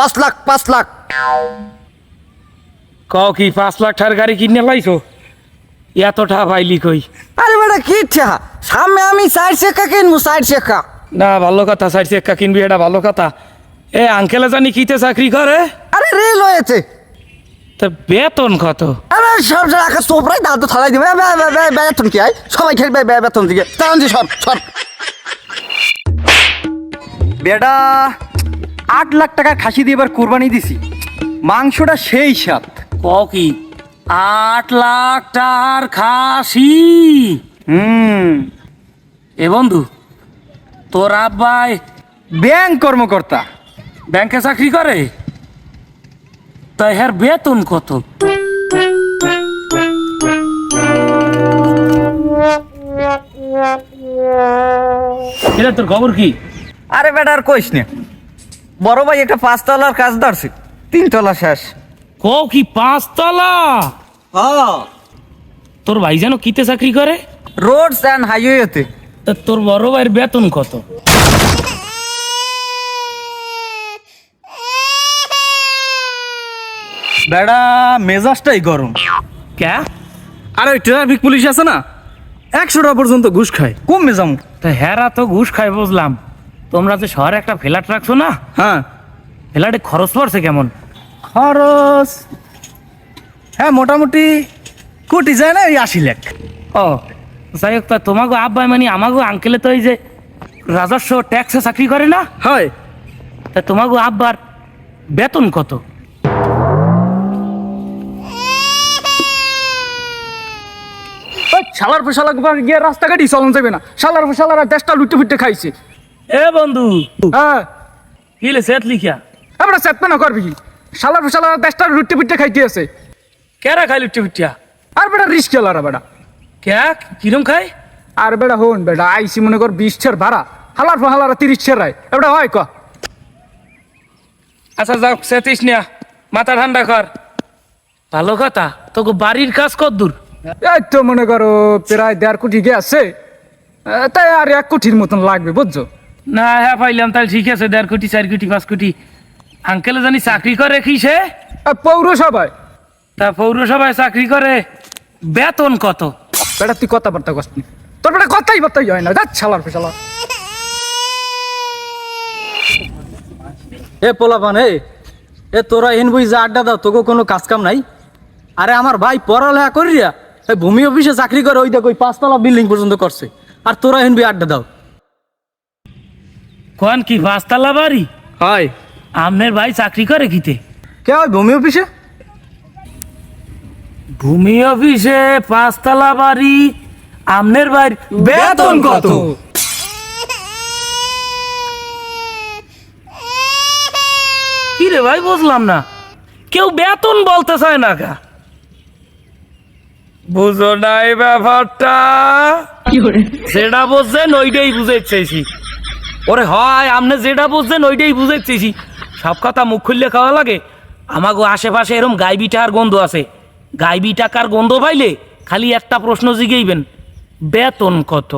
পাঁচ লাখ পাঁচ লাখ। কও কি পাঁচ লাখ টাকার গাড়ি কিনে লাইছো? এতটা পাইলি কই? আরে বেটা কি ইচ্ছা সামনে আমি চার শেখা কিনবো চার শেখা না ভালো কথা সাইড চেক্কা কিনবি এটা ভালো কথা। এ আঙ্কেলে জানি কিতে চাকরি করে? আরে রেল হয়েছে তা বেতন কত? আরে সব রাখা তোপরাই দাঁত থালাই দিবে। বে- বে- বে- বেতন কি আই? সবাই খেলবে বে- বেতন দিকে। যে সব সব বেটা আট লাখ টাকার খাসি দিয়ে এবার কোরবানি দিছি। মাংসটা সেই স্বাদ। কও কি? আট লাখ টাকার খাসি? হুম। এ বন্ধু তোর আব্বাই ব্যাংক কর্মকর্তা। ব্যাংকে চাকরি করে? তাই হ্যার বেতন কত? এটা তোর খবর কি? আরে বেটা আর কইস নে। বড় ভাই একটা পাঁচতলার কাজ ধরছে। তিনতলা শেষ। কও কি পাঁচতলা? তোর ভাই যেন কিতে চাকরি করে? রোডস অ্যান্ড হাইওয়েতে। তা তোর বড় ভাইয়ের বেতন কত? বেড়া মেজাজটাই গরম। ক্যা? আর ওই ট্রাফিক পুলিশ আছে না? একশো টাকা পর্যন্ত ঘুষ খায়। কম মেজাম তা হেরা তো ঘুষ খাই বুঝলাম। তোমরা যে শহরে একটা ফ্ল্যাট রাখছো না? হ্যাঁ। ফ্ল্যাটে খরচ পড়ছে কেমন? খরচ? হ্যাঁ মোটামুটি কোটি যায় না এই আশি লাখ। ও যাই হোক তা তোমাকে আব্বাই মানে আমাকে আঙ্কেলে তো এই যে রাজস্ব ট্যাক্সে চাকরি করে না? হয়। তা তোমাকে আব্বার বেতন কত? শালার ফেসালা গিয়ে রাস্তাঘাটই চলন যাবে না। শালার ফেসালারা দেশটা লুটে ফুটে খাইছে। এ বন্ধু। হ্যাঁ। কিলে সেত লিখিয়া? আমরা চেতনা না করবি শালার ফেসালারা দেশটা লুটে ফুটে খাইতে আছে। কেরা খাই লুটি ফুটিয়া আর বেটা রিস্ক খেলারা বেটা। ক্যা কিরম খাই আর বেটা হন বেটা আইসি মনে কর বিশ ছের ভাড়া। হালার হালারা তিরিশ ছের রায়। এবার হয় ক? আচ্ছা যাও সেতিস নিয়া। মাথা ঠান্ডা কর। ভালো কথা তোকে বাড়ির কাজ কত দূর? এই তো মনে করো প্রায় দেড় কোটি গে আছে। তাই আর এক কোটির মতন লাগবে বুঝছ? না হ্যাঁ পাইলাম তাহলে ঠিক আছে দেড় কোটি চার কোটি পাঁচ কোটি। আঙ্কেলে জানি চাকরি করে কিসে পৌরসভায়। তা পৌরসভায় চাকরি করে বেতন কত? বেটা তুই কথাবার্তা কষ্ট তোর বেটা কথাই বার্তাই হয় না যাচ্ছে শালার ফেসালা এ পোলাপান এ এ তোরা এন বই যে আড্ডা দাও তোকে কোনো কাজ কাম নাই? আরে আমার ভাই পড়ালেখা করিয়া এই ভূমি অফিসে চাকরি করে ওই দেখ ওই পাঁচতলা বিল্ডিং পর্যন্ত করছে। আর তোরা এন বই আড্ডা দাও। কোন কি পাঁচতলা বাড়ি? হয়। আমনের ভাই চাকরি করে কিতে? কে ওই ভূমি অফিসে? ভূমি অফিসে পাঁচতলা বাড়ি আমনের বেতন কত? কি রে ভাই বুঝলাম না। কেউ বেতন বলতে চায় না কা? বুঝো নাই ব্যাপারটা। যেটা বুঝছেন ওইটাই বুঝাইতে চাইছি। ওরে হয়, আপনি যেটা বুঝছেন ওইটাই বুঝেছি সব কথা মুখ খুললে খাওয়া লাগে। আমাগো আশেপাশে এরম গাইবি টাকার গন্ধ আছে। গাইবি টাকার গন্ধ পাইলে খালি একটা প্রশ্ন জিগেইবেন, বেতন কত?